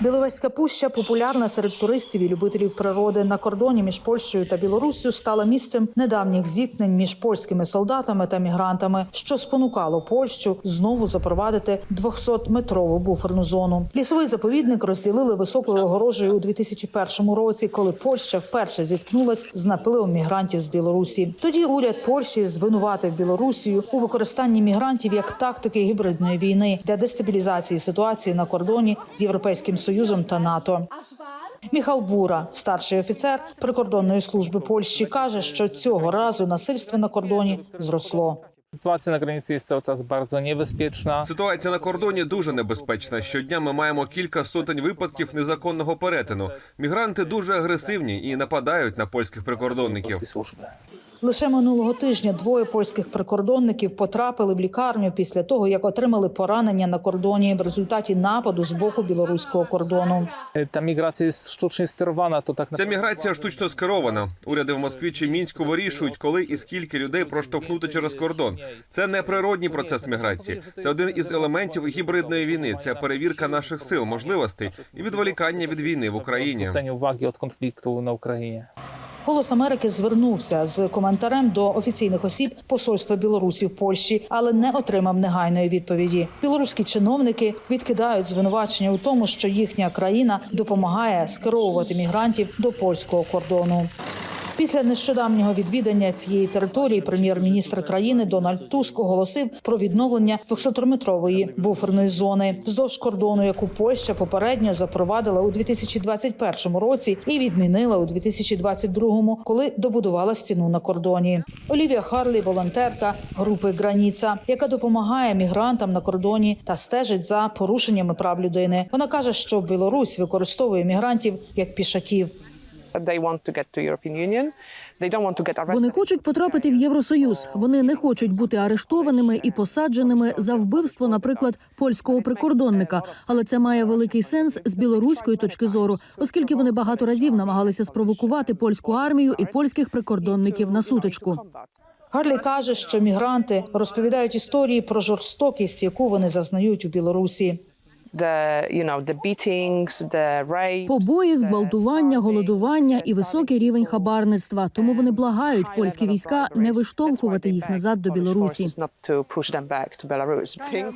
Біловезька пуща популярна серед туристів і любителів природи. На кордоні між Польщею та Білоруссю стала місцем недавніх зіткнень між польськими солдатами та мігрантами, що спонукало Польщу знову запровадити 200-метрову буферну зону. Лісовий заповідник розділили високою огорожею у 2001 році, коли Польща вперше зіткнулась з напливом мігрантів з Білорусі. Тоді уряд Польщі звинуватив Білорусію у використанні мігрантів як тактики гібридної війни для дестабілізації ситуації на кордоні з європейським союзом та НАТО. Міхал Бура, старший офіцер прикордонної служби Польщі, каже, що цього разу насильство на кордоні зросло. Na granicy jest cały czas bardzo niebezpieczna. Ситуація на кордоні дуже небезпечна. Щодня ми маємо кілька сотень випадків незаконного перетину. Мігранти дуже агресивні і нападають на польських прикордонників. Лише минулого тижня двоє польських прикордонників потрапили в лікарню після того, як отримали поранення на кордоні в результаті нападу з боку білоруського кордону. Migracja jest sztucznie sterowana, to tak Ця міграція штучно скерована. Уряди в Москві чи мінську вирішують, коли і скільки людей проштовхнути через кордон. Це не природній процес міграції. Це один із елементів гібридної війни. Це перевірка наших сил, можливостей і відволікання від війни в Україні. odwrócenie uwagi od konfliktu na Ukrainie. Голос Америки звернувся з коментарем до офіційних осіб посольства Білорусі в Польщі, але не отримав негайної відповіді. Білоруські чиновники відкидають звинувачення у тому, що їхня країна допомагає скеровувати мігрантів до польського кордону. Після нещодавнього відвідання цієї території прем'єр-міністр країни Дональд Туск оголосив про відновлення 200-метрової буферної зони вздовж кордону, яку Польща попередньо запровадила у 2021 році і відмінила у 2022, коли добудувала стіну на кордоні. Олівія Харлі, волонтерка групи Граніца, яка допомагає мігрантам на кордоні та стежить за порушеннями прав людини. Вона каже, що Білорусь використовує мігрантів як пішаків. Вони хочуть потрапити в Євросоюз. Вони не хочуть бути арештованими і посадженими за вбивство, наприклад, польського прикордонника. Але це має великий сенс з білоруської точки зору, оскільки вони багато разів намагалися спровокувати польську армію і польських прикордонників на сутичку. Гарлі каже, що мігранти розповідають історії про жорстокість, яку вони зазнають у Білорусі. The, you know, the beatings, the rapes, Побої, зґвалтування, голодування і високий рівень хабарництва. Тому вони благають польські війська не виштовхувати їх назад до Білорусі.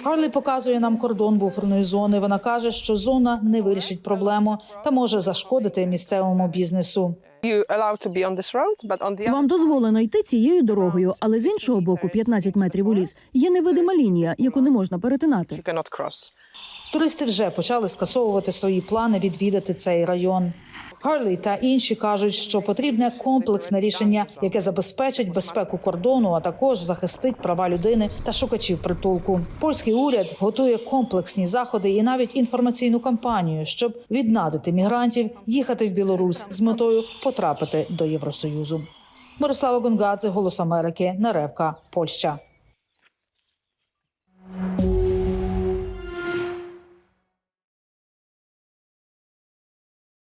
Гарлі показує нам кордон буферної зони. Вона каже, що зона не вирішить проблему та може зашкодити місцевому бізнесу. You allowed to be on this road, but on the Вам дозволено йти цією дорогою, але з іншого боку, 15 метрів у ліс, є невидима лінія, яку не можна перетинати. Туристи вже почали скасовувати свої плани відвідати цей район. Гарлі та інші кажуть, що потрібне комплексне рішення, яке забезпечить безпеку кордону, а також захистить права людини та шукачів притулку. Польський уряд готує комплексні заходи і навіть інформаційну кампанію, щоб віднадити мігрантів їхати в Білорусь з метою потрапити до Євросоюзу. Мирослава Гонгадзе, Голос Америки, Наревка, Польща.